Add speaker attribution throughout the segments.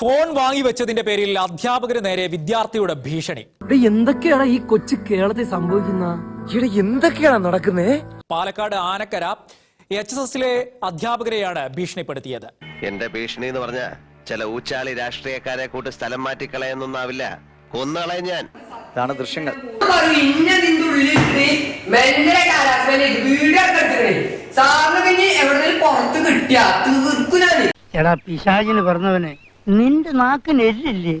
Speaker 1: Phone വാങ്ങി വെച്ചതിന്റെ പേരിൽ അധ്യാപകന് നേരെ വിദ്യാർത്ഥിയുടെ ഭീഷണി.
Speaker 2: ഇവിടെ എന്തൊക്കെയാണ് ഈ കൊച്ചു കേരളത്തിൽ സംഭവിക്കുന്ന? ഇവിടെ എന്തൊക്കെയാണ് നടക്കുന്നത്
Speaker 1: പാലക്കാട് ആനക്കര എച്ച് എസ് എസിലെ അധ്യാപകരെയാണ് ഭീഷണിപ്പെടുത്തിയത്.
Speaker 3: എന്റെ ഭീഷണി എന്ന് പറഞ്ഞ ചില ഊച്ചാളി രാഷ്ട്രീയക്കാരെ കൂട്ട് സ്ഥലം മാറ്റിക്കളയെന്നൊന്നാവില്ല. കൊന്നുകളയും ഞാൻ.
Speaker 4: ഇതാണ് ദൃശ്യങ്ങൾ.
Speaker 5: എടാ പിശാചിന് പറഞ്ഞവനെ നിന്റെ നാക്കിന് എല്ലില്ലേ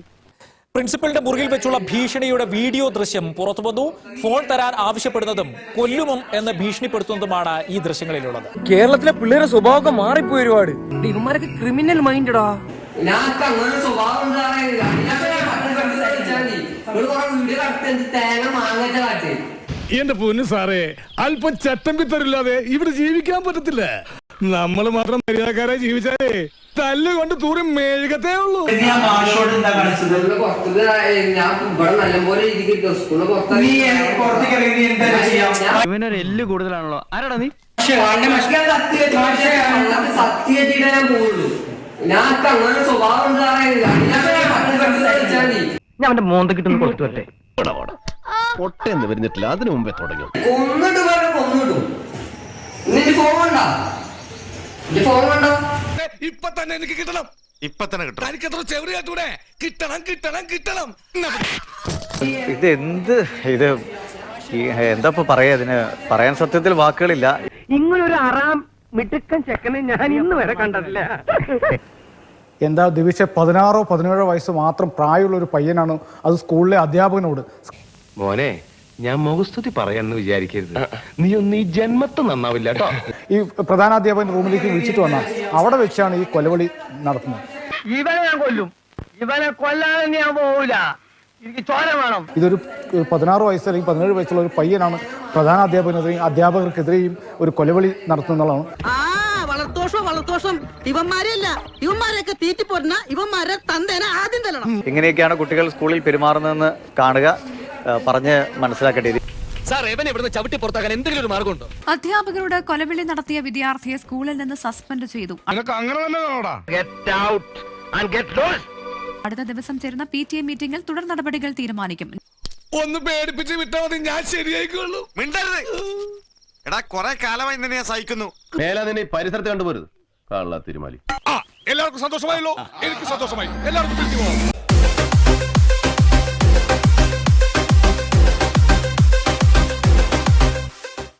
Speaker 1: പ്രിൻസിപ്പലിന്റെ മുറിയിൽ വെച്ചുള്ള ഭീഷണിയുടെ വീഡിയോ ദൃശ്യം പുറത്തു വന്നു. ഫോൺ തരാൻ ആവശ്യപ്പെടുന്നതും കൊല്ലുമം എന്ന് ഭീഷണിപ്പെടുത്തുന്നതുമാണ് ഈ ദൃശ്യങ്ങളിലുള്ളത്.
Speaker 2: കേരളത്തിലെ പിള്ളേരുടെ സ്വഭാവമൊക്കെ മാറിപ്പോയി ഒരുപാട്. ഇവന്മാരൊക്കെ ക്രിമിനൽ മൈൻഡടാ
Speaker 6: സ്വഭാവം കാട്ട്
Speaker 7: എന്റെ പൊന്നു സാറേ അല്പം ചട്ടമ്പിത്തരില്ലാതെ ഇവിടെ ജീവിക്കാൻ പറ്റത്തില്ല. നമ്മൾ മാത്രം മര്യാദക്കാരായി ജീവിച്ചാലേ തല്ലുകൊണ്ട് തൂറി മെഴുകത്തേ ഉള്ളൂ.
Speaker 6: സ്കൂളിന്റെ പുറത്ത് ഞാൻ ഇവിടെ നല്ലപോലെ രീതിക്ക് സ്കൂളിന്റെ പുറത്ത്
Speaker 4: ഇവനൊരു എല്ല് കൂടുതലാണല്ലോ. ആരാടാ നീ?
Speaker 6: ഞാൻ പോകുള്ളൂ ഞാനൊക്കെ അങ്ങനെ സ്വഭാവം ഉണ്ടാകാനില്ല ഇതിനൊക്കെ ഞാൻ
Speaker 4: ഞാൻ അവന്റെ മോന്ത കിട്ടുന്ന കൊടുത്തു വരട്ടെ.
Speaker 3: പൊട്ടെന്ന് വരുന്നിട്ടില്ല. അതിനു മുമ്പേ തുടങ്ങി.
Speaker 6: കൊന്നിട്ട് പറഞ്ഞു കൊന്നിടും. നിന്റെ ഫോൺ ഫോൺ കണ്ടോ
Speaker 7: ഇപ്പൊ തന്നെ എനിക്ക് കിട്ടണം.
Speaker 8: ഇപ്പൊ തന്നെ കിട്ടണം.
Speaker 7: എനിക്ക് എത്ര ചെറിയാട്ടൂടെ കിട്ടണം കിട്ടണം കിട്ടണം.
Speaker 4: ഇത് എന്ത് ഇത്? എന്താ ഇപ്പൊ പറയാ ഇതിന്? പറയാൻ സത്യത്തിൽ വാക്കുകളില്ല.
Speaker 5: ഇങ്ങനൊരു അറാം മിടുക്കൻ ചെക്കനെ ഞാൻ ഇന്ന് വരെ കണ്ടിട്ടില്ല.
Speaker 9: എന്താ ദിവിഷ പതിനാറോ പതിനേഴോ വയസ്സ് മാത്രം പ്രായമുള്ള ഒരു പയ്യനാണ് അത് സ്കൂളിലെ അധ്യാപകനോട്.
Speaker 8: മോനെ ഞാൻ മുഖസ്തുതി പറയാന്ന് വിചാരിക്കരുത്. നീ ഒന്ന് ഈ ജന്മത്തെ നന്നാവില്ല കേട്ടോ.
Speaker 9: ഈ പ്രധാനാധ്യാപകൻ റൂമിലേക്ക് വിളിച്ചിട്ട് വന്ന. അവിടെ വെച്ചാണ് ഈ കൊലവിളി നടത്തുന്നത്.
Speaker 5: ഇവനെ ഞാൻ കൊല്ലും. ഇവനെ കൊല്ലാതെ ഞാൻ പോവില്ല എനിക്ക് ചോര വേണം.
Speaker 9: ഇതൊരു പതിനാറ് വയസ്സ് അല്ലെങ്കിൽ പതിനേഴ് വയസ്സുള്ള ഒരു പയ്യനാണ് പ്രധാനാധ്യാപകനെതിരെയും അധ്യാപകർക്കെതിരെയും ഒരു കൊലവിളി നടത്തുന്നതാണ്
Speaker 10: ആ വളർത്തോഷം വളർത്തോഷം. ഇവന്മാരെയല്ല. ഇവന്മാരെയൊക്കെ തീറ്റിപ്പോരുന്ന ഇവന്മാരെ തന്തേനെ ആദ്യം തരണം
Speaker 4: ഇങ്ങനെയൊക്കെയാണ് കുട്ടികൾ സ്കൂളിൽ പെരുമാറുന്നതെന്ന് കാണുക. പറഞ്ഞ് മനസ്സിലാക്കേണ്ടത്
Speaker 11: അധ്യാപകരോട് കൊലവിളി നടത്തിയ വിദ്യാർത്ഥിയെ സ്കൂളിൽ നിന്ന് സസ്പെൻഡ് ചെയ്തു.
Speaker 7: നിനക്ക് അങ്ങനെ
Speaker 5: get out and get lost
Speaker 11: അടുത്ത ദിവസം ചേരുന്ന പി ടി എ മീറ്റിംഗിൽ തുടർ നടപടികൾ തീരുമാനിക്കും.
Speaker 7: ഒന്ന് പേടിപ്പിച്ച് വിട്ടാൽ മതി ഞാൻ ശരിയായിക്കോളൂ.
Speaker 8: മിണ്ടരുത്. എടാ കൊറേ കാലമായി നിന്നെ ഞാൻ സഹിക്കുന്നു.
Speaker 3: മേലെ പരിസരത്ത് കണ്ടുപോരുത്. കള്ള തിരുമാലി
Speaker 7: എല്ലാവർക്കും സന്തോഷമായല്ലോ. എനിക്ക് സന്തോഷമായി. എല്ലാവർക്കും പിരിഞ്ഞു